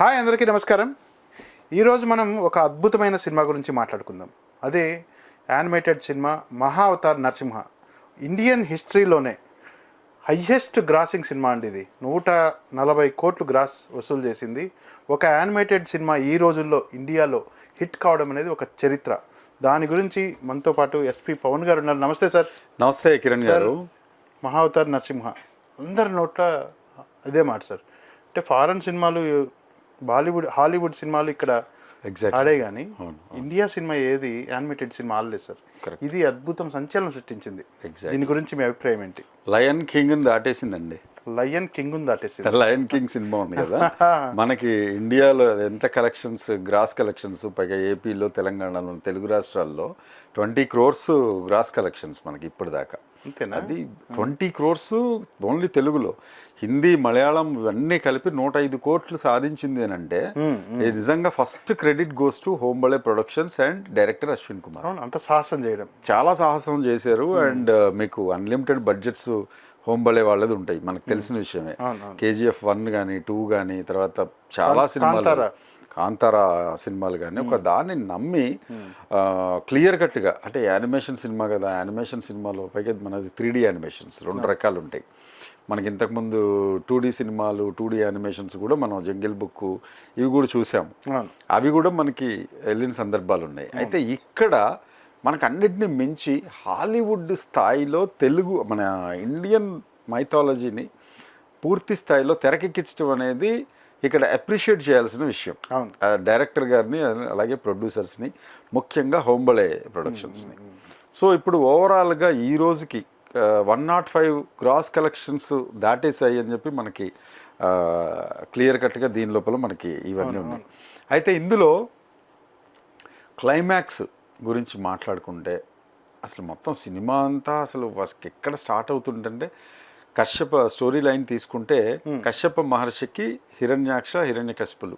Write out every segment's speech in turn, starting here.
Hi అందరికీ నమస్కారం. ఈరోజు మనం ఒక అద్భుతమైన సినిమా గురించి మాట్లాడుకుందాం. అదే animated cinema Maha Avatar Narasimha. Indian హిస్టరీలోనే highest grossing cinema అండి ఇది. నూట నలభై కోట్లు గ్రాస్ వసూలు చేసింది. ఒక యానిమేటెడ్ సినిమా ఈ రోజుల్లో ఇండియాలో హిట్ కావడం అనేది ఒక చరిత్ర. దాని గురించి మనతో పాటు ఎస్పి పవన్ గారు ఉన్నారు. నమస్తే సార్. నమస్తే కిరణ్ గారు. మహావతార్ నరసింహ. అందరి నోట్ల అదే మాట సార్. అంటే ఫారెన్ సినిమాలు బాలీవుడ్ హాలీవుడ్ సినిమాలు ఇక్కడ ఎగ్జాక్ట్ ఆడే కానీ ఇండియా సినిమా ఏది యానిమేటెడ్ సినిమా ఆడలేదు సార్. ఇది అద్భుతం సంచలనం సృష్టించింది. దీని గురించి మీ అభిప్రాయం ఏంటి? లయన్ కింగ్ దాటేసిందండి. లయన్ కింగ్ ఉంది దాటేసింది లయన్ కింగ్ సినిమా ఉంది కదా. మనకి ఇండియాలో ఎంత కలెక్షన్స్ గ్రాస్ కలెక్షన్స్ పైగా ఏపీలో తెలంగాణలో తెలుగు రాష్ట్రాల్లో ట్వంటీ క్రోర్స్ గ్రాస్ కలెక్షన్స్ మనకి ఇప్పటిదాకా. అంతేనా? అది ట్వంటీ క్రోర్స్ ఓన్లీ తెలుగులో. హిందీ మలయాళం ఇవన్నీ కలిపి నూట ఐదు కోట్లు సాధించింది అని అంటే నిజంగా first credit goes to Hombale productions and director Ashwin Kumar అంత సాహసం చేయడం. చాలా సాహసం చేశారు. అండ్ మీకు అన్లిమిటెడ్ బడ్జెట్స్ హోంబళే వాళ్ళది ఉంటాయి. మనకు తెలిసిన విషయమే. కేజీఎఫ్ వన్ కానీ టూ కానీ తర్వాత చాలా సినిమాలు. కాంతారా. సినిమాలు కానీ ఒక దాన్ని నమ్మి క్లియర్ కట్గా అంటే యానిమేషన్ సినిమా కదా యానిమేషన్ సినిమాలో పైగా మనది త్రీ డీ యానిమేషన్స్ రెండు రకాలు ఉంటాయి మనకి ఇంతకుముందు టూ డీ సినిమాలు టూ డీ యానిమేషన్స్ కూడా మనం జంగిల్ బుక్ ఇవి కూడా చూసాము. అవి కూడా మనకి వెళ్ళిన సందర్భాలు ఉన్నాయి అయితే ఇక్కడ మనకు అన్నిటిని మించి హాలీవుడ్ స్థాయిలో తెలుగు మన ఇండియన్ మైథాలజీని పూర్తి స్థాయిలో తెరకెక్కించడం అనేది ఇక్కడ అప్రిషియేట్ చేయాల్సిన విషయం. డైరెక్టర్ గారిని అలాగే ప్రొడ్యూసర్స్ని ముఖ్యంగా హోంబళే ప్రొడక్షన్స్ని సో ఇప్పుడు ఓవరాల్గా ఈ రోజుకి one nought five gross collections దాటేసాయి అని చెప్పి మనకి క్లియర్ కట్గా దీని లోపల మనకి ఇవన్నీ ఉన్నాయి. అయితే ఇందులో క్లైమాక్స్ గురించి మాట్లాడుకుంటే అసలు మొత్తం సినిమా అంతా అసలు ఎక్కడ స్టార్ట్ అవుతుందంటే కశ్యప స్టోరీ లైన్ తీసుకుంటే కశ్యప మహర్షికి హిరణ్యాక్ష హిరణ్యకశిపులు.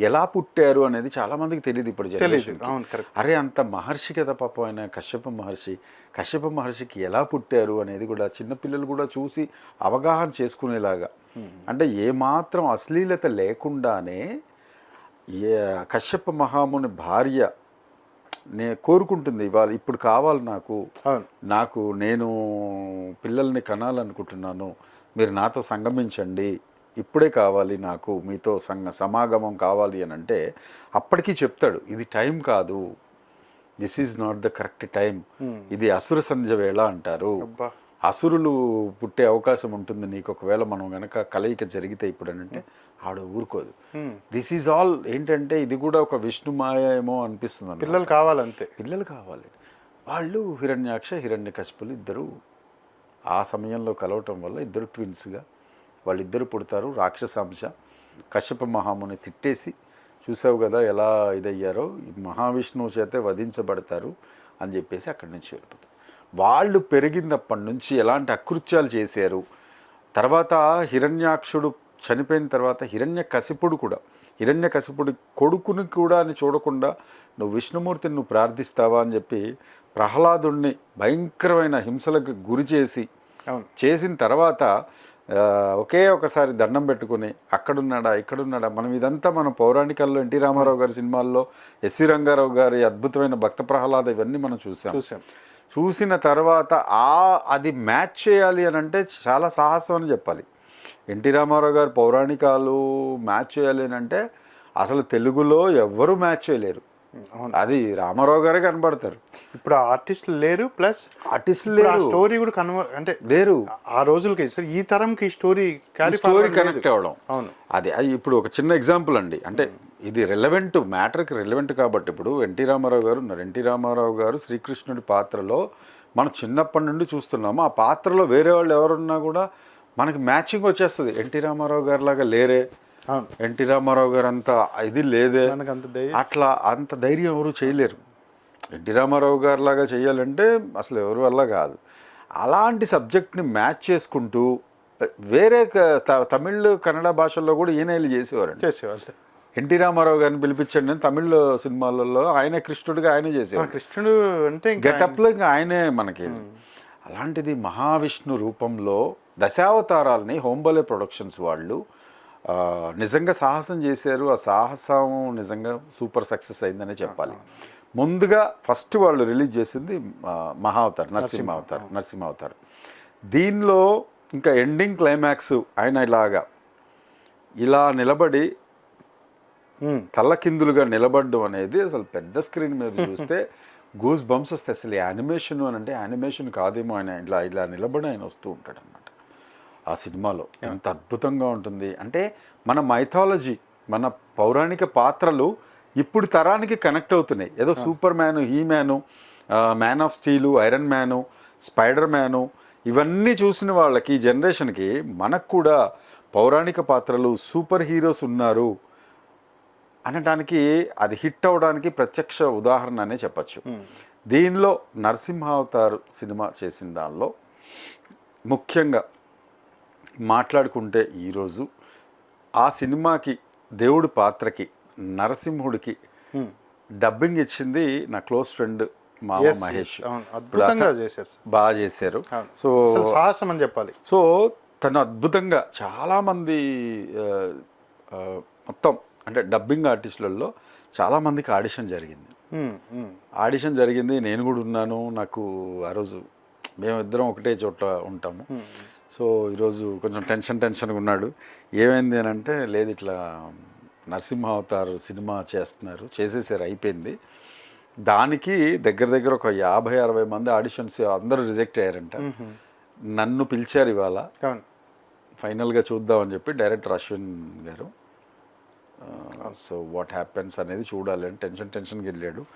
ఎలా పుట్టారు అనేది చాలా మందికి తెలియదు ఇప్పుడు. అరే అంత మహర్షి కదా పాపం ఆయన కశ్యప మహర్షి. కశ్యప మహర్షికి ఎలా పుట్టారు అనేది కూడా చిన్నపిల్లలు కూడా చూసి అవగాహన చేసుకునేలాగా. అంటే ఏమాత్రం అశ్లీలత లేకుండానే కశ్యప మహాముని భార్య నే కోరుకుంటుంది ఇవాళ ఇప్పుడు కావాలి నాకు. నాకు నేను పిల్లల్ని కనాలనుకుంటున్నాను. మీరు నాతో సంగమించండి. ఇప్పుడే కావాలి నాకు. మీతో సంగ సమాగమం కావాలి అని అంటే అప్పటికి చెప్తాడు. ఇది టైం కాదు. This is not the correct time. ఇది అసుర సంధ్య వేళ అంటారు. అసురులు పుట్టే అవకాశం ఉంటుంది నీకు. ఒకవేళ మనం గనక కలయిక జరిగితే ఇప్పుడు అంటే ఆవిడ ఊరుకోదు. దిస్ ఈజ్ ఆల్ ఏంటంటే ఇది కూడా ఒక విష్ణు మాయ ఏమో అనిపిస్తుంది. పిల్లలు కావాలంతే. పిల్లలు కావాలి. వాళ్ళు హిరణ్యాక్ష హిరణ్యకశిపులు ఇద్దరు ఆ సమయంలో కలవటం వల్ల ఇద్దరు ట్విన్స్గా వాళ్ళిద్దరు పుడతారు. రాక్షసాంశ కశ్యప మహాముని తిట్టేసి చూసావు కదా ఎలా ఇదయ్యారో ఈ మహావిష్ణువు చేతే వధించబడతారు అని చెప్పేసి అక్కడి నుంచి వెళ్ళిపోతారు. వాళ్ళు పెరిగినప్పటి నుంచి ఎలాంటి అకృత్యాలు చేశారు? తర్వాత హిరణ్యాక్షుడు చనిపోయిన తర్వాత హిరణ్య కశిపుడు కూడా హిరణ్య కశిపుడి కొడుకుని కూడా అని చూడకుండా నువ్వు విష్ణుమూర్తిని నువ్వు ప్రార్థిస్తావా అని చెప్పి ప్రహ్లాదుణ్ణి భయంకరమైన హింసలకు గురి చేసి చేసిన తర్వాత ఒకే ఒకసారి దండం పెట్టుకుని అక్కడున్నాడా ఇక్కడున్నాడా మనం ఇదంతా మనం పౌరాణికాల్లో ఎన్టీ రామారావు గారి సినిమాల్లో ఎస్వి రంగారావు గారి అద్భుతమైన భక్త ప్రహ్లాద ఇవన్నీ మనం చూసాం. చూసాం. చూసిన తర్వాత ఆ అది మ్యాచ్ చేయాలి అని అంటే చాలా సాహసం అని చెప్పాలి. ఎన్టీ రామారావు గారు పౌరాణికాలు మ్యాచ్ చేయాలి అని అంటే అసలు తెలుగులో ఎవ్వరూ మ్యాచ్ చేయలేరు. అవును. అది రామారావు గారే కనబడతారు. ఇప్పుడు ఆర్టిస్టులు లేరు ప్లస్ ఆర్టిస్టులు లేరు. స్టోరీ కూడా కన్వ అంటే లేరు. ఆ రోజులకి సార్ ఈ తరంకి ఈ స్టోరీ స్టోరీ కనెక్ట్ అవ్వడం అవును. అది అది ఇప్పుడు ఒక చిన్న ఎగ్జాంపుల్ అండి. అంటే ఇది రెలవెంట్ మ్యాటర్కి రెలవెంట్ కాబట్టి ఇప్పుడు ఎన్టీ రామారావు గారు ఉన్నారు. ఎన్టీ రామారావు గారు శ్రీకృష్ణుడి పాత్రలో మనం చిన్నప్పటి నుండి చూస్తున్నాము. ఆ పాత్రలో వేరే వాళ్ళు ఎవరున్నా కూడా మనకి మ్యాచింగ్ వచ్చేస్తుంది. ఎన్టీ రామారావు గారి లాగా లేరే. ఎన్టీ రామారావు గారు అంత ఇది లేదే. అట్లా అంత ధైర్యం ఎవరు చేయలేరు. ఎన్టీ రామారావు గారి లాగా చేయాలంటే అసలు ఎవరి వల్ల కాదు. అలాంటి సబ్జెక్ట్ని మ్యాచ్ చేసుకుంటూ వేరే తమిళ్ కన్నడ భాషల్లో కూడా ఈయన వెళ్ళి చేసేవారండి. చేసేవాళ్ళు. ఎన్టీ రామారావు గారిని పిలిపించండి తమిళ సినిమాలలో ఆయన కృష్ణుడిగా ఆయనే చేసేవారు కృష్ణుడు అంటే గెటప్లో ఇంకా ఆయనే మనకి. అలాంటిది మహావిష్ణు రూపంలో దశావతారాల్ని హోంబలే ప్రొడక్షన్స్ వాళ్ళు నిజంగా సాహసం చేశారు. ఆ సాహసం నిజంగా సూపర్ సక్సెస్ అయిందనే చెప్పాలి. ముందుగా ఫస్ట్ వాళ్ళు రిలీజ్ చేసింది ఆ, మహా అవతార్ నరసింహ అవతార్ నరసింహ అవతార్ దీనిలో ఇంకా ఎండింగ్ క్లైమాక్స్ ఆయన ఇలాగా ఇలా నిలబడి. తల్లకిందులుగా నిలబడడం అనేది అసలు పెద్ద స్క్రీన్ మీద చూస్తే గూస్ బంప్స్ వస్తాయి. అసలు యానిమేషన్ అని అంటే యానిమేషన్ కాదేమో ఆయన ఇలా ఇలా నిలబడి ఆయన వస్తూ ఉంటాడు అనమాట ఆ సినిమాలో. ఎంత అద్భుతంగా ఉంటుంది. అంటే మన మైథాలజీ మన పౌరాణిక పాత్రలు ఇప్పుడు తరానికి కనెక్ట్ అవుతున్నాయి. ఏదో Superman He-Man man of steel Iron Man Spider-Man ఇవన్నీ చూసిన వాళ్ళకి ఈ జనరేషన్కి మనకు కూడా పౌరాణిక పాత్రలు సూపర్ హీరోస్ ఉన్నారు. అనడానికి అది హిట్ అవడానికి ప్రత్యక్ష ఉదాహరణ అనే చెప్పచ్చు దీనిలో నరసింహావతార్ సినిమా చేసిన దానిలో ముఖ్యంగా మాట్లాడుకుంటే ఈరోజు ఆ సినిమాకి దేవుడి పాత్రకి నరసింహుడికి డబ్బింగ్ ఇచ్చింది నా క్లోజ్ ఫ్రెండ్ మామ. మహేష్. అద్భుతంగా చేశారు. బాగా చేశారు. సో సాహసం అని చెప్పాలి. సో తను అద్భుతంగా చాలామంది మొత్తం అంటే డబ్బింగ్ ఆర్టిస్టులలో చాలామందికి ఆడిషన్ జరిగింది. ఆడిషన్ జరిగింది నేను కూడా ఉన్నాను నాకు ఆ రోజు మేమిద్దరం ఒకటే చోట ఉంటాము. సో ఈరోజు కొంచెం టెన్షన్ టెన్షన్గా ఉన్నాడు. ఏమైంది అని అంటే లేదు ఇట్లా నరసింహ అవతార్ సినిమా చేస్తున్నారు చేసేసారు అయిపోయింది. దానికి దగ్గర దగ్గర ఒక యాభై అరవై మంది ఆడిషన్స్ అందరూ రిజెక్ట్ అయ్యారంట. నన్ను పిలిచారు ఇవాళ. ఫైనల్గా చూద్దామని చెప్పి డైరెక్టర్ అశ్విన్ గారు. సో వాట్ హ్యాపెన్స్ అనేది చూడాలి. అని టెన్షన్ టెన్షన్కి వెళ్ళాడు.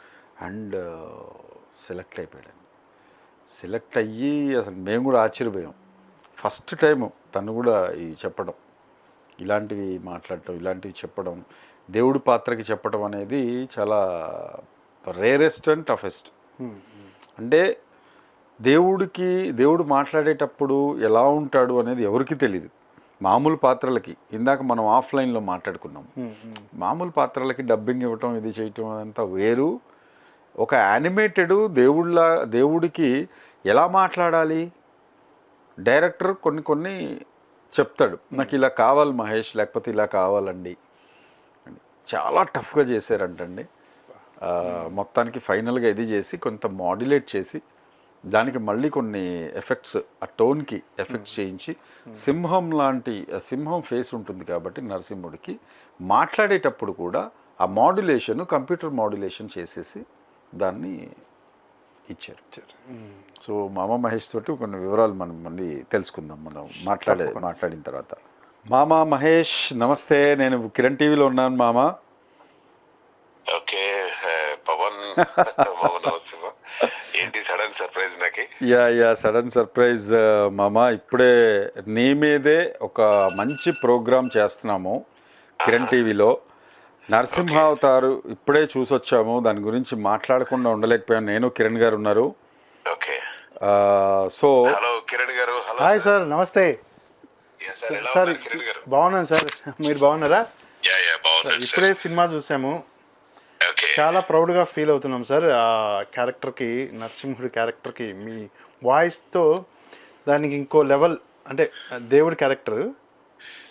అండ్ సెలెక్ట్ అయిపోయాడు. సెలెక్ట్ అయ్యి అసలు మేము కూడా ఆశ్చర్యపోయాం. ఫస్ట్ టైం తను కూడా ఈ చెప్పడం. ఇలాంటివి మాట్లాడటం ఇలాంటివి చెప్పడం దేవుడి పాత్రకి చెప్పడం అనేది చాలా రేరెస్ట్ అండ్ టఫెస్ట్ అంటే దేవుడికి దేవుడు మాట్లాడేటప్పుడు ఎలా ఉంటాడు అనేది ఎవరికి తెలియదు మామూలు పాత్రలకి ఇందాక మనం ఆఫ్లైన్లో మాట్లాడుకున్నాం మామూలు పాత్రలకి డబ్బింగ్ ఇవ్వటం ఇది చేయటం అదంతా వేరు. ఒక యానిమేటెడ్ దేవుళ్ళ దేవుడికి ఎలా మాట్లాడాలి? డైరెక్టర్ కొన్ని కొన్ని చెప్తాడు. నాకు ఇలా కావాలి మహేష్ లేకపోతే ఇలా కావాలండి. చాలా టఫ్గా చేశారంటండి. మొత్తానికి ఫైనల్గా ఇది చేసి కొంత మాడ్యులేట్ చేసి దానికి మళ్ళీ కొన్ని ఎఫెక్ట్స్ ఆ టోన్కి ఎఫెక్ట్స్ చేయించి సింహం లాంటి ఆ సింహం ఫేస్ ఉంటుంది కాబట్టి నరసింహుడికి మాట్లాడేటప్పుడు కూడా ఆ మాడ్యులేషన్ కంప్యూటర్ మాడ్యులేషన్ చేసేసి దాన్ని ఇచ్చారు. సో మామ. మహేష్ తోటి కొన్ని వివరాలు మనం మళ్ళీ తెలుసుకుందాం మనం మాట్లాడే మాట్లాడిన తర్వాత. మామ మహేష్ నమస్తే నేను కిరణ్ టీవీలో ఉన్నాను మామ. ఓకే పవన్ నమస్తే ఏంటి సడన్ సర్ప్రైజ్ నాకి? యా యా సడన్ సర్ప్రైజ్ మామ. ఇప్పుడే నీ మీదే ఒక మంచి ప్రోగ్రామ్ చేస్తున్నాము కిరణ్ టీవీలో. నరసింహ అవతారు ఇప్పుడే చూసొచ్చాము. దాని గురించి మాట్లాడకుండా ఉండలేకపోయాను. నేను కిరణ్ గారు ఉన్నారు. ఓకే. ఆ, సో హలో కిరణ్ గారు. హలో. హాయ్ సార్ నమస్తే. Yes, sir. ఎలా సార్ ఉన్నారు కిరణ్ గారు? బాగున్నాను సార్. మీరు బాగున్నారా? యా యా బాగున్నాను సార్. ఇప్పుడే సినిమా చూసాము. చాలా ప్రౌడ్గా ఫీల్ అవుతున్నాం సార్. ఆ క్యారెక్టర్కి నరసింహుడి క్యారెక్టర్కి మీ వాయిస్తో దానికి ఇంకో లెవెల్ అంటే దేవుడి క్యారెక్టర్.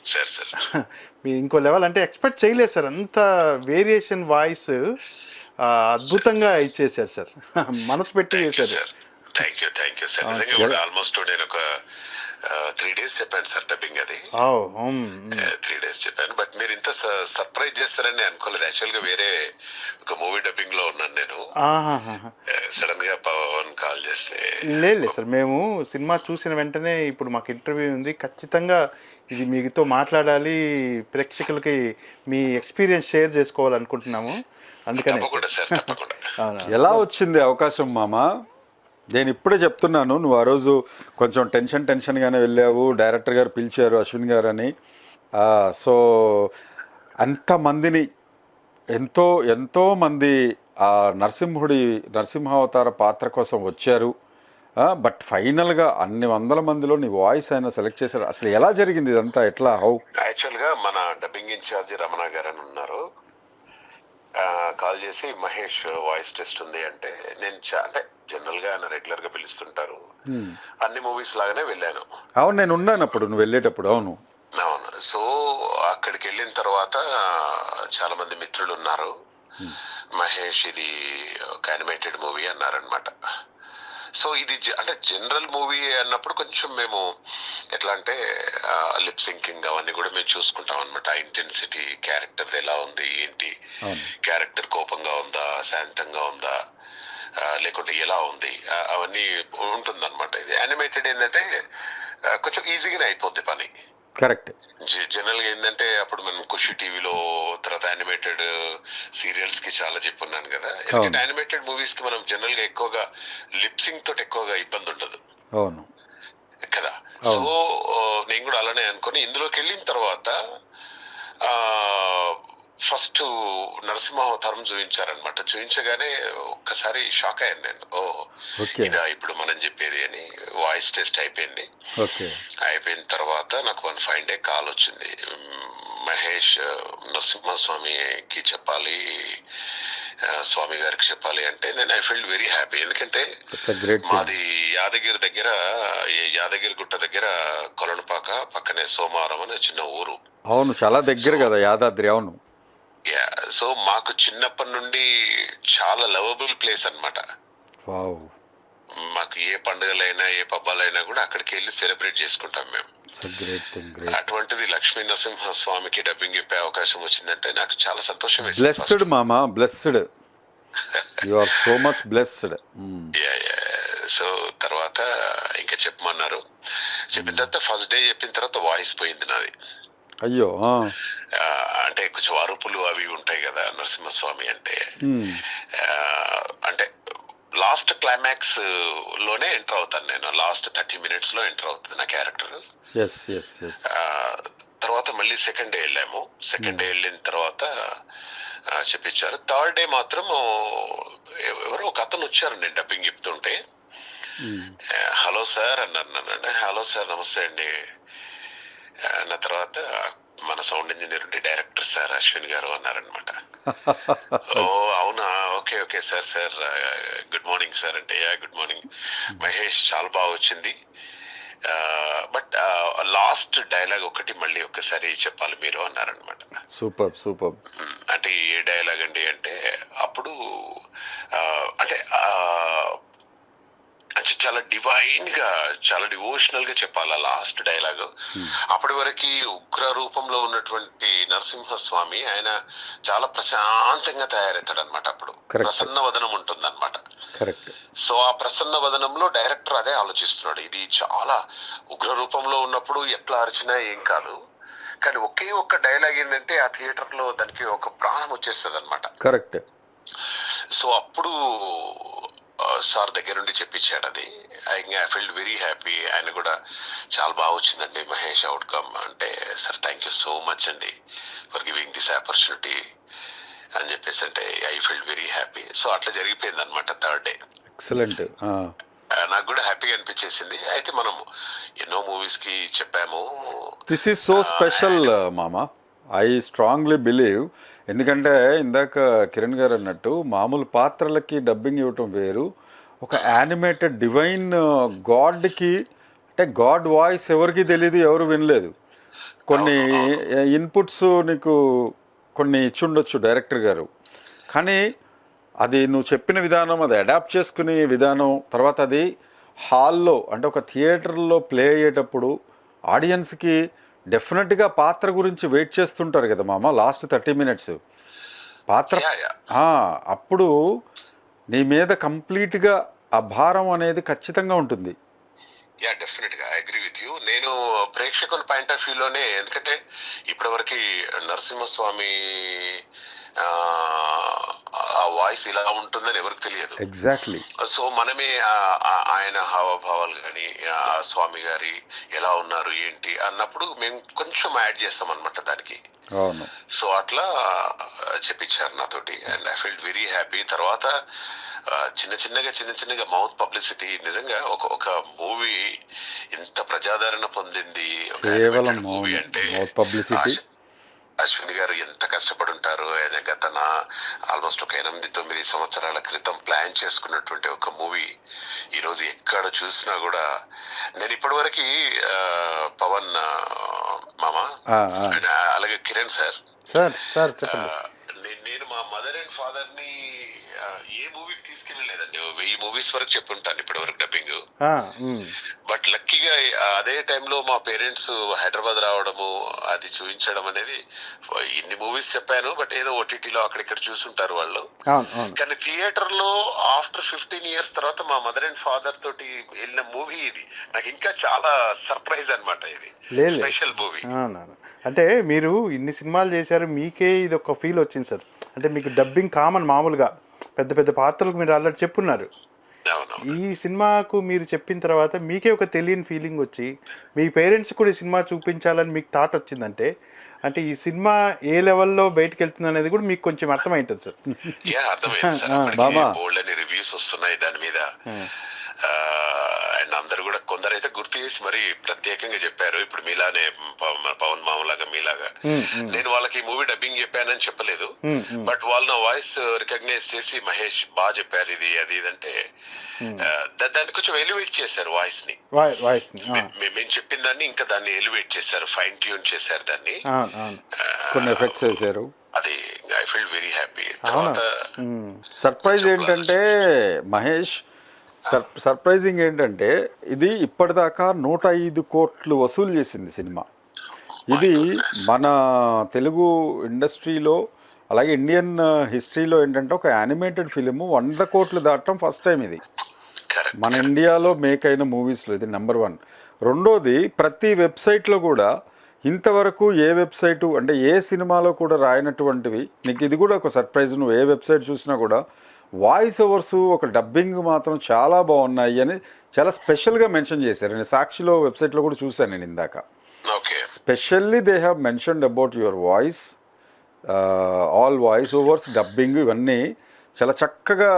Sir sir. మీ ఇంకో లెవెల్ అంటే ఎక్స్పెక్ట్ చేయలేదు సార్. అంత వేరియేషన్ వాయిస్ అద్భుతంగా ఇచ్చేసారు సార్. మనసు పెట్టి చేశారు. Sir thank you thank you sir నిజంగా కూడా ఆల్మోస్ట్ నేను ఒక త్రీ డేస్ చెప్పాను సార్ డబ్బింగ్ అది. త్రీ డేస్ చెప్పాను. బట్ మీరు ఇంత సర్ప్రైజ్ చేస్తారని నేను అనుకోలేదు. యాక్చువల్గా వేరే ఒక మూవీ డబ్బింగ్లో ఉన్నాను నేను. సడన్గా పవన్ కాల్ చేస్తే లేదు సార్. మేము సినిమా చూసిన వెంటనే ఇప్పుడు మాకు ఇంటర్వ్యూ ఉంది. ఖచ్చితంగా ఇది మీతో మాట్లాడాలి. ప్రేక్షకులకి మీ ఎక్స్పీరియన్స్ షేర్ చేసుకోవాలనుకుంటున్నాము. అందుకనే ఎలా వచ్చింది అవకాశం మామ? నేను ఇప్పుడే చెప్తున్నాను నువ్వు ఆ రోజు కొంచెం టెన్షన్ టెన్షన్గానే వెళ్ళావు డైరెక్టర్ గారు పిలిచారు అశ్విన్ గారు అని సో అంతమందిని ఎంతో ఎంతో మంది ఆ నరసింహుడి నరసింహావతార పాత్ర కోసం వచ్చారు. బట్ ఫైనల్గా అన్ని వందల మందిలో నీ వాయిస్ అయినా సెలెక్ట్ చేశారు. అసలు ఎలా జరిగింది ఇదంతా? ఎట్లా? హౌ? యాక్చువల్గా మన డబ్బింగ్ ఇన్ఛార్జ్ రమణ గారు అని ఉన్నారు. కాల్ చేసి మహేష్ వాయిస్ టెస్ట్ ఉంది అంటే నేను అంటే జనరల్గా ఆయన రెగ్యులర్గా పిలుస్తుంటారు అన్ని మూవీస్ లాగానే వెళ్ళాను. అవును నేను ఉన్నాను అప్పుడు నువ్వు వెళ్ళేటప్పుడు అవును. అవును. సో అక్కడికి వెళ్ళిన తర్వాత చాలా మంది మిత్రులు ఉన్నారు. మహేష్ ఇది ఒక యానిమేటెడ్ మూవీ అన్నారనమాట సో ఇది అంటే జనరల్ మూవీ అన్నప్పుడు కొంచెం మేము ఎట్లా అంటే లిప్ సింకింగ్ అవన్నీ కూడా మేము చూసుకుంటాం అనమాట ఇంటెన్సిటీ క్యారెక్టర్ ఎలా ఉంది ఏంటి? క్యారెక్టర్ కోపంగా ఉందా శాంతంగా ఉందా ఆ, లేకుంటే ఎలా ఉంది ఆ, అవన్నీ ఉంటుందన్నమాట. ఇది యానిమేటెడ్ ఏంటంటే ఆ, కొంచెం ఈజీగానే అయిపోద్ది పని. కరెక్ట్. జనరల్గా ఏంటంటే అప్పుడు మనం ఖుషి టీవీలో తర్వాత యానిమేటెడ్ సీరియల్స్కి చాలా చెప్పున్నాను కదా. ఎందుకంటే యానిమేటెడ్ మూవీస్కి మనం జనరల్గా ఎక్కువగా లిప్సింగ్ తోటి ఎక్కువగా ఇబ్బంది ఉండదు. అవును. కదా. సో నేను కూడా అలానే అనుకుని ఇందులోకి వెళ్ళిన తర్వాత ఫస్ట్ నరసింహావతారం చూపించారనమాట చూపించగానే ఒక్కసారి షాక్ అయ్యాను నేను. ఓ ఇదా ఇప్పుడు మనం చెప్పేది అని వాయిస్ టెస్ట్ అయిపోయింది. అయిపోయిన తర్వాత నాకు వన్ ఫైవ్ డే కాల్ వచ్చింది. మహేష్ నరసింహస్వామికి చెప్పాలి స్వామి గారికి చెప్పాలి అంటే నేను ఐ ఫీల్ వెరీ హ్యాపీ. ఎందుకంటే మాది యాదగిరి దగ్గర యాదగిరి గుట్ట దగ్గర కొలనుపాక పక్కనే సోమవారం అనే చిన్న ఊరు. అవును చాలా దగ్గర కదా యాదాద్రి అవును. సో మాకు చిన్నప్పటి నుండి చాలా లవబుల్ ప్లేస్ అన్నమాట. వావ్. మాకు ఏ పండుగలైనా ఏ పబ్బాలైనా కూడా అక్కడికి వెళ్ళి సెలబ్రేట్ చేసుకుంటాం మేము. అటువంటిది లక్ష్మీ నరసింహ స్వామికి డబ్బింగ్ చెప్పే అవకాశం వచ్చిందంటే నాకు చాలా సంతోషం బ్లెస్డ్ మామా blessed you are so much blessed yeah, yeah. So తర్వాత ఇంకా చెప్పమన్నారు. చెప్పిన తర్వాత ఫస్ట్ డే చెప్పిన తర్వాత వాయిస్ పోయింది నాది. అయ్యో అంటే కొంచెం అరుపులు అవి ఉంటాయి కదా నరసింహస్వామి అంటే. Hmm. అంటే లాస్ట్ క్లైమాక్స్లోనే ఎంటర్ అవుతాను నేను. లాస్ట్ థర్టీ మినిట్స్లో ఎంటర్ అవుతుంది నా క్యారెక్టర్ తర్వాత మళ్ళీ సెకండ్ డే వెళ్ళాము. సెకండ్ డే వెళ్ళిన తర్వాత చెప్పించారు. థర్డ్ డే మాత్రం ఎవ- ఎవరో ఒక అతను వచ్చారు నేను డబ్బింగ్ చెప్తుంటే. ఆ, హలో సార్ అన్నారు నన్ను. హలో సార్ నమస్తే అండి. అన్న తర్వాత మన సౌండ్ ఇంజనీర్ ఉండి డైరెక్టర్ సార్ అశ్విన్ గారు అన్నారనమాట ఓ అవునా? Okay okay sir sir good morning sir అంటే యా గుడ్ మార్నింగ్. మహేష్ చాలా బాగా వచ్చింది. బట్ లాస్ట్ డైలాగ్ ఒకటి మళ్ళీ ఒక్కసారి చెప్పాలి మీరు అన్నారనమాట సూపర్ సూపర్. అంటే ఏ డైలాగ్ అండి అంటే అప్పుడు అంటే అంటే చాలా డివైన్గా చాలా డివోషనల్గా చెప్పాలి లాస్ట్ డైలాగ్ అప్పటి వరకు ఉగ్ర రూపంలో ఉన్నటువంటి నరసింహస్వామి ఆయన చాలా ప్రశాంతంగా తయారవుతాడు అనమాట అప్పుడు. ప్రసన్న వదనం ఉంటుంది అనమాట సో ఆ ప్రసన్న వదనంలో డైరెక్టర్ అదే ఆలోచిస్తున్నాడు. ఇది చాలా ఉగ్ర రూపంలో ఉన్నప్పుడు ఎట్లా అరిచినా ఏం కాదు. కానీ ఒకే ఒక్క డైలాగ్ ఏంటంటే ఆ థియేటర్లో దానికి ఒక ప్రాణం వచ్చేస్తుంది అనమాట కరెక్ట్ సో అప్పుడు సార్ దగ్గర నుండి చెప్పించాడు అది. ఐ ఫీల్ వెరీ హ్యాపీ ఆయన కూడా చాలా బాగా వచ్చిందండి మహేష్ అవుట్కమ్ అంటే sir thank you so much అండి ఫర్ గివింగ్ దిస్ ఆపర్చునిటీ అని చెప్పేసి అంటే I feel very happy so అట్లా జరిగిపోయింది అనమాట థర్డ్ డే ఎక్సలెంట్ నాకు కూడా హ్యాపీగా అనిపించేసింది. అయితే మనం ఎన్నో మూవీస్కి చెప్పాము. దిస్ ఈజ్ సో స్పెషల్ మామ. ఐ స్ట్రాంగ్లీ బిలీవ్ ఎందుకంటే ఇందాక కిరణ్ గారు అన్నట్టు మామూలు పాత్రలకి డబ్బింగ్ ఇవ్వటం వేరు. ఒక యానిమేటెడ్ డివైన్ గాడ్కి అంటే గాడ్ వాయిస్ ఎవరికి తెలియదు ఎవరు వినలేదు. కొన్ని ఇన్పుట్స్ నీకు కొన్ని ఇచ్చుండొచ్చు డైరెక్టర్ గారు. కానీ అది నువ్వు చెప్పిన విధానం అది అడాప్ట్ చేసుకునే విధానం తర్వాత అది హాల్లో అంటే ఒక థియేటర్లో ప్లే అయ్యేటప్పుడు ఆడియన్స్కి డెఫినెట్గా పాత్ర గురించి వెయిట్ చేస్తుంటారు కదా మామ లాస్ట్ థర్టీ మినిట్స్. పాత్ర అప్పుడు నీ మీద కంప్లీట్గా ఆ భారం అనేది ఖచ్చితంగా ఉంటుంది. యా డెఫినెట్గా అగ్రి విత్ యూ నేను ప్రేక్షకుల పాయింట్ ఆఫ్ వ్యూలోనే ఎందుకంటే ఇప్పటివరకు నరసింహస్వామి ఆ, వాయిస్ ఇలా ఉంటుందని ఎవరికి తెలియదు. ఎగ్జాక్ట్లీ సో మనమే ఆయన హావభావాలు కానీ ఆ స్వామి గారి ఎలా ఉన్నారు ఏంటి అన్నప్పుడు మేము కొంచెం యాడ్ చేస్తాం అనమాట దానికి సో అట్లా చెప్పించారు నాతోటి. And I feel very happy తర్వాత చిన్న చిన్నగా చిన్న చిన్నగా మౌత్ పబ్లిసిటీ నిజంగా ఒక ఒక మూవీ ఇంత ప్రజాదరణ పొందింది. ఒక మూవీ అంటే. ఆశ- అశ్విని గారు ఎంత కష్టపడి ఉంటారు ఆయన గత నా ఆల్మోస్ట్ ఒక ఎనిమిది తొమ్మిది సంవత్సరాల క్రితం ప్లాన్ చేసుకున్నటువంటి ఒక మూవీ ఈరోజు ఎక్కడ చూసినా కూడా నేను ఇప్పటివరకు ఆ, పవన్ మామ అలాగే కిరణ్ సార్. సార్ నేను మా మదర్ అండ్ ఫాదర్ని ఏ మూవీకి తీసుకెళ్ళలేదండి. వెయ్యి మూవీస్ వరకు చెప్పుంటాను ఇప్పటి వరకు డబ్బింగ్. బట్ లక్కీగా అదే టైంలో మా పేరెంట్స్ హైదరాబాద్ రావడము అది చూపించడం అనేది ఇన్ని మూవీస్ చెప్పాను బట్ ఏదో ఓటీటీలో అక్కడిక్కడ చూసుంటారు వాళ్ళు. కానీ థియేటర్లో ఆఫ్టర్ ఫిఫ్టీన్ ఇయర్స్ తర్వాత మా మదర్ అండ్ ఫాదర్ తోటి వెళ్ళిన మూవీ ఇది. నాకు ఇంకా చాలా సర్ప్రైజ్ అన్నమాట ఇది. స్పెషల్ మూవీ అంటే మీరు ఇన్ని సినిమాలు చేశారు మీకే ఇది ఒక ఫీల్ వచ్చింది సార్. అంటే మీకు డబ్బింగ్ కామన్ మామూలుగా. పెద్ద పెద్ద పాత్రలకు మీరు ఆల్రెడీ చెప్పున్నారు. ఈ సినిమాకు మీరు చెప్పిన తర్వాత మీకే ఒక తెలియని ఫీలింగ్ వచ్చి మీ పేరెంట్స్ కూడా ఈ సినిమా చూపించాలని మీకు థాట్ వచ్చిందంటే అంటే ఈ సినిమా ఏ లెవెల్లో బయటకు వెళ్తుంది అనేది కూడా మీకు కొంచెం అర్థమైంటుంది సార్. అర్థమైంది సార్. బాబా. బోల్డ్ అని రివ్యూస్ వస్తున్నాయి దాని మీద. అండ్ అందరు కూడా కొందరు అయితే గుర్తు చేసి మరి ప్రత్యేకంగా చెప్పారు. ఇప్పుడు మీలానే పవన్ మామలాగా మీలాగా. నేను వాళ్ళకి ఈ మూవీ డబ్బింగ్ చెప్పానని చెప్పలేదు. బట్ వాళ్ళు నా వాయిస్ రికగ్నైజ్ చేసి మహేష్ బాగా చెప్పారు ఇది అది ఇది అంటే ఆ, దా- దాన్ని కొంచెం ఎలివేట్ చేశారు వాయిస్ని మేము చెప్పిన దాన్ని ఇంకా దాన్ని ఎలివేట్ చేశారు ఫైన్ ట్యూన్ చేశారు దాన్ని. కొన్ని ఎఫెక్ట్స్ వేశారు. అది ఐ ఫీల్ వెరీ హ్యాపీ. తర్వాత. సర్ప్రైజ్ ఏంటంటే మహేష్ సర్ సర్ప్రైజింగ్ ఏంటంటే ఇది ఇప్పటిదాకా నూట ఐదు కోట్లు వసూలు చేసింది సినిమా. ఇది మన తెలుగు ఇండస్ట్రీలో అలాగే ఇండియన్ హిస్టరీలో ఏంటంటే ఒక యానిమేటెడ్ ఫిలిం వంద కోట్లు దాటడం ఫస్ట్ టైం ఇది. మన ఇండియాలో మేక్ అయిన మూవీస్లో ఇది నెంబర్ వన్. రెండోది ప్రతి వెబ్సైట్లో కూడా ఇంతవరకు ఏ వెబ్సైటు అంటే ఏ సినిమాలో కూడా రాయనటువంటివి నీకు ఇది కూడా ఒక సర్ప్రైజ్ నువ్వు ఏ వెబ్సైట్ చూసినా కూడా వాయిస్ ఓవర్స్ ఒక డబ్బింగ్ మాత్రం చాలా బాగున్నాయి అని చాలా స్పెషల్గా మెన్షన్ చేశారు. నేను సాక్షిలో వెబ్సైట్లో కూడా చూశాను నేను ఇందాక. Specially they have mentioned about your voice all voice overs dubbing ఇవన్నీ చాలా చక్కగా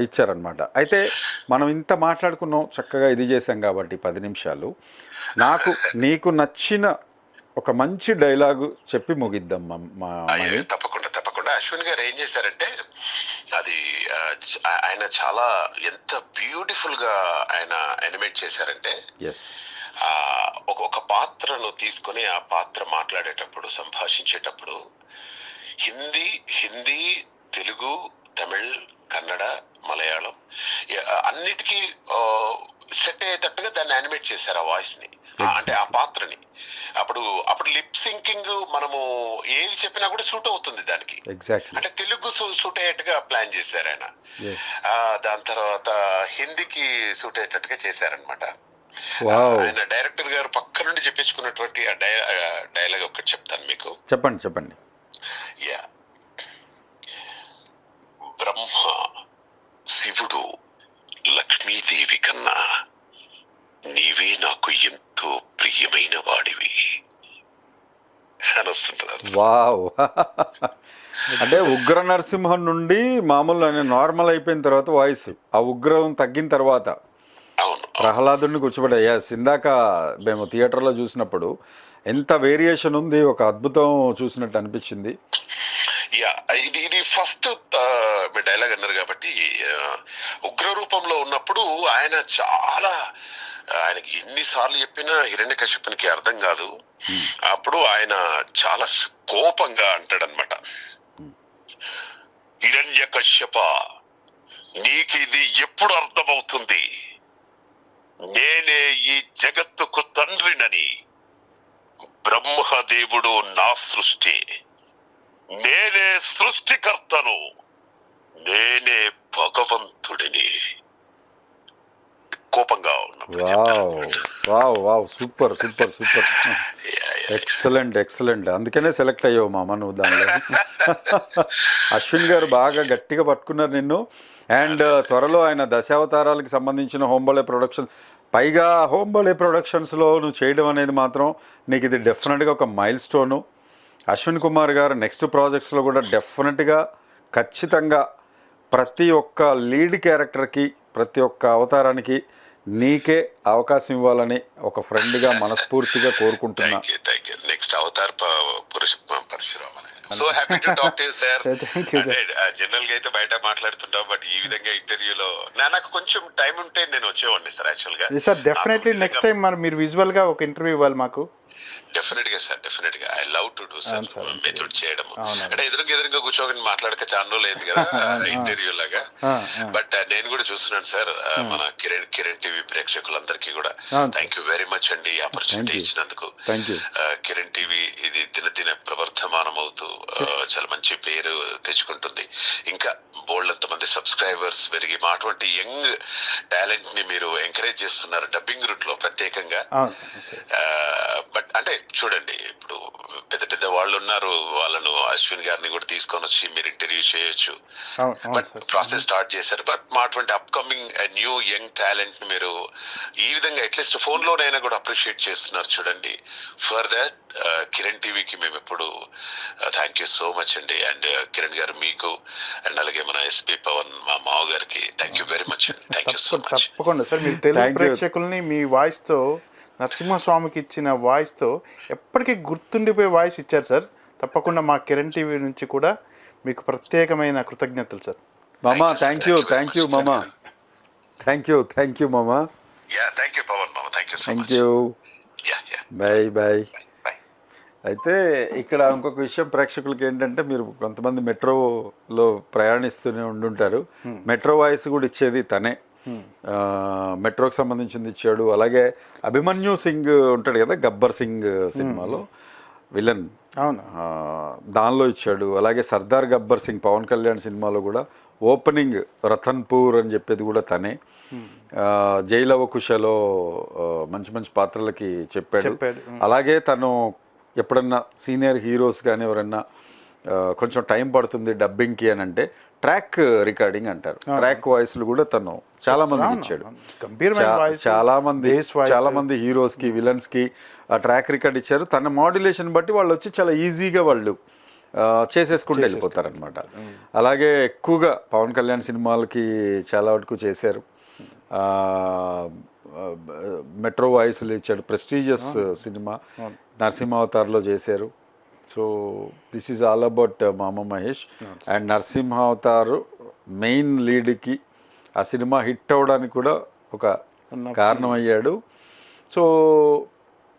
ఇచ్చారనమాట అయితే మనం ఇంత మాట్లాడుకున్నాం చక్కగా ఇది చేసాం కాబట్టి పది నిమిషాలు. నాకు నీకు నచ్చిన ఒక మంచి డైలాగు చెప్పి ముగిద్దాం మా తప్పకుండా. తప్పకుండా అశ్విన్ గారు ఏం చేశారంటే అది ఆయన చాలా ఎంత బ్యూటిఫుల్గా ఆయన ఎనిమేట్ చేశారంటే ఒక ఒక పాత్రను తీసుకొని ఆ పాత్ర మాట్లాడేటప్పుడు సంభాషించేటప్పుడు హిందీ హిందీ తెలుగు తమిళ్ కన్నడ మలయాళం అన్నిటికీ సెట్ అయ్యేటట్టుగా దాన్ని యానిమేట్ చేశారు ఆ వాయిస్ని. అంటే ఆ పాత్రని. అప్పుడు అప్పుడు లిప్ సింకింగ్ మనము ఏది చెప్పినా కూడా సూట్ అవుతుంది దానికి. అంటే తెలుగు సూట్ అయ్యేట్టుగా ప్లాన్ చేశారు ఆయన. దాని తర్వాత హిందీకి సూట్ అయ్యేటట్టుగా చేశారనమాట ఆయన డైరెక్టర్ గారు పక్క నుండి చెప్పించుకున్నటువంటి ఆ డైలాగ్ ఒకటి చెప్తాను మీకు. చెప్పండి చెప్పండి. యా బ్రహ్మ శివుడు లక్ష్మీదేవి కన్నా నీవే నాకు ఎంతో ప్రియమైన వాడివి. వావ్. అంటే ఉగ్ర నరసింహం నుండి మామూలు ఆయన నార్మల్ అయిపోయిన తర్వాత వాయిస్ ఆ ఉగ్రం తగ్గిన తర్వాత. ప్రహ్లాదుని కూర్చోబెట్టా ఎస్ ఇందాక మేము థియేటర్లో చూసినప్పుడు ఎంత వేరియేషన్ ఉంది ఒక అద్భుతం చూసినట్టు అనిపించింది. యా ఇది ఇది ఫస్ట్ మీ డైలాగ్ అన్నారు కాబట్టి ఉగ్ర రూపంలో ఉన్నప్పుడు ఆయన చాలా ఆయనకి ఎన్నిసార్లు చెప్పినా హిరణ్య కశ్యపునికి అర్థం కాదు. అప్పుడు ఆయన చాలా కోపంగా అంటాడనమాట హిరణ్య కశ్యప నీకు ఇది ఎప్పుడు అర్థమవుతుంది? నేనే ఈ జగత్తుకు తండ్రినని. బ్రహ్మదేవుడు నా సృష్టి. నేనే సృష్టికర్తను. నేనే భగవంతుడిని. కోపంగా wow. Wow super super super. Excellent excellent. అందుకనే సెలెక్ట్ అయ్యావు మామ నువ్వు దానిలో. అశ్విన్ గారు బాగా గట్టిగా పట్టుకున్నారు నిన్ను. అండ్ త్వరలో ఆయన దశావతారాలకు సంబంధించిన హోంబోలే ప్రొడక్షన్ పైగా హోంబోలే ప్రొడక్షన్స్లో నువ్వు చేయడం అనేది మాత్రం నీకు ఇది డెఫినెట్గా ఒక మైల్ స్టోను అశ్విన్ కుమార్ గారు నెక్స్ట్ ప్రాజెక్ట్స్లో కూడా డెఫినెట్గా ఖచ్చితంగా ప్రతి ఒక్క లీడ్ క్యారెక్టర్కి ప్రతి ఒక్క అవతారానికి నీకే అవకాశం ఇవ్వాలని ఒక ఫ్రెండ్గా మనస్ఫూర్తిగా కోరుకుంటున్నా. Next avatar so happy to talk to sir Thank you, అంటే జనరల్గా అయితే బయట మాట్లాడుతుంటాం బట్ ఈ విధంగా ఇంటర్వ్యూలో నాకు కొంచెం టైం ఉంటే నేను వచ్చేవాడిని సార్ యాక్చువల్గా. సార్ డెఫినెట్లీ నెక్స్ట్ టైం మరి మీరు విజువల్గా ఒక ఇంటర్వ్యూ ఇవ్వాలి మాకు. డెఫినెట్గా సార్ డెఫినెట్గా I love to do sir method చేయడం. అంటే ఎదురుగా ఎదురుగా కూర్చోని మాట్లాడక చాలా అయింది కదా ఇంటర్వ్యూ లాగా. బట్ నేను కూడా చూస్తున్నాను సార్ మన కిరణ్ కిరణ్ టీవీ ప్రేక్షకులందరికీ కూడా. థ్యాంక్ యూ వెరీ మచ్ అండి ఆపర్చునిటీ Thank you. ఇచ్చినందుకు. ఆ, కిరణ్ టీవీ ఇది దినదిన ప్రవర్ధమానం అవుతూ చాలా మంచి పేరు తెచ్చుకుంటుంది. ఇంకా బోల్డ్ మంది సబ్స్క్రైబర్స్ పెరిగి మా అటువంటి యంగ్ టాలెంట్ని మీరు ఎంకరేజ్ చేస్తున్నారు డబ్బింగ్ రూట్లో ప్రత్యేకంగా. బట్ అంటే చూడండి ఇప్పుడు పెద్ద పెద్ద వాళ్ళు ఉన్నారు వాళ్ళను అశ్విన్ గారిని కూడా తీసుకొని వచ్చి మీరు ఇంటర్వ్యూ చేయొచ్చు. బట్ ప్రాసెస్ స్టార్ట్ చేశారు. బట్ మా అటువంటి అప్కమింగ్ న్యూ యంగ్ టాలెంట్ని మీరు ఈ విధంగా అట్లీస్ట్ ఫోన్ లోనైనా కూడా అప్రిషియేట్ చేస్తున్నారు చూడండి. ఫర్ దట్ కిరణ్ టీవీకి మేము ఎప్పుడు థ్యాంక్ యూ సో మచ్ అండి. అండ్ కిరణ్ గారు మీకు అండ్ అలాగే మన ఎస్పి పవన్ మా మావ గారికి థ్యాంక్ యూ వెరీ మచ్ అండి. థ్యాంక్ యూ సో తప్పకుండా మచ్ తప్పకుండా సార్ మీరు తెలుగు. ప్రేక్షకుల్ని మీ వాయిస్తో నరసింహస్వామికి ఇచ్చిన వాయిస్తో ఎప్పటికీ గుర్తుండిపోయే వాయిస్ ఇచ్చారు సార్. తప్పకుండా మా కిరణ్ టీవీ నుంచి కూడా మీకు ప్రత్యేకమైన కృతజ్ఞతలు సార్. మామా థ్యాంక్ యూ థ్యాంక్ యూ. మామా. థ్యాంక్ యూ థ్యాంక్ యూ మామా. యా థ్యాంక్ యూ పవన్ మామ. Thank you so thank much you yeah yeah bye bye bye అయితే ఇక్కడ ఇంకొక విషయం ప్రేక్షకులకి ఏంటంటే మీరు కొంతమంది మెట్రోలో ప్రయాణిస్తూనే ఉండుంటారు. మెట్రో వాయిస్ కూడా ఇచ్చేది తనే. మెట్రోకి సంబంధించింది ఇచ్చాడు. అలాగే అభిమన్యు సింగ్ ఉంటాడు కదా గబ్బర్ సింగ్ సినిమాలో. విలన్. అవును. దానిలో ఇచ్చాడు. అలాగే సర్దార్ గబ్బర్ సింగ్ పవన్ కళ్యాణ్ సినిమాలో కూడా ఓపెనింగ్ రతన్పూర్ అని చెప్పేది కూడా తనే. జైలవ కుశలో ఆ, మంచి మంచి పాత్రలకి చెప్పాడు. అలాగే తను ఎప్పుడన్నా సీనియర్ హీరోస్ కానీ ఎవరన్నా కొంచెం టైం పడుతుంది డబ్బింగ్కి అని అంటే ట్రాక్ రికార్డింగ్ అంటారు. ట్రాక్ వాయిస్లు కూడా తను చాలా మంది ఇచ్చాడు. చాలా మంది. చాలా మంది హీరోస్కి విలన్స్కి ఆ ట్రాక్ రికార్డ్ ఇచ్చారు. తన మాడ్యులేషన్ బట్టి వాళ్ళు వచ్చి చాలా ఈజీగా వాళ్ళు చేసేసుకుంటూ వెళ్ళిపోతారు అనమాట అలాగే ఎక్కువగా పవన్ కళ్యాణ్ సినిమాలకి చాలా వరకు చేశారు. మెట్రో వాయిస్లు ఇచ్చాడు. ప్రెస్టీజియస్ సినిమా నరసింహావతార్లో చేశారు. So this is all about మామ మహేష్ అండ్ నరసింహావతారు మెయిన్ లీడ్కి ఆ సినిమా హిట్ అవ్వడానికి కూడా ఒక కారణం అయ్యాడు. So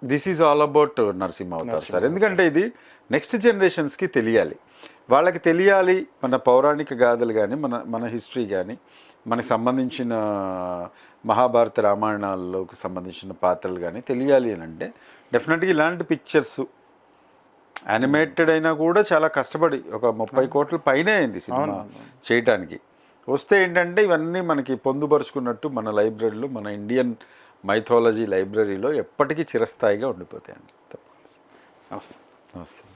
this is all about Narasimhavatar sir ఎందుకంటే ఇది నెక్స్ట్ జనరేషన్స్కి తెలియాలి. వాళ్ళకి తెలియాలి మన పౌరాణిక గాథలు కానీ మన మన హిస్టరీ కానీ మనకు సంబంధించిన మహాభారత రామాయణాల్లోకి సంబంధించిన పాత్రలు కానీ తెలియాలి అని అంటే డెఫినెట్గా ఇలాంటి పిక్చర్స్ యానిమేటెడ్ అయినా కూడా చాలా కష్టపడి ఒక ముప్పై కోట్ల పైనే అయింది సినిమా చేయటానికి. వస్తే ఏంటంటే ఇవన్నీ మనకి పొందుపరుచుకున్నట్టు మన లైబ్రరీలో మన ఇండియన్ మైథాలజీ లైబ్రరీలో ఎప్పటికీ చిరస్థాయిగా ఉండిపోతాయండి. నమస్తే. నమస్తే.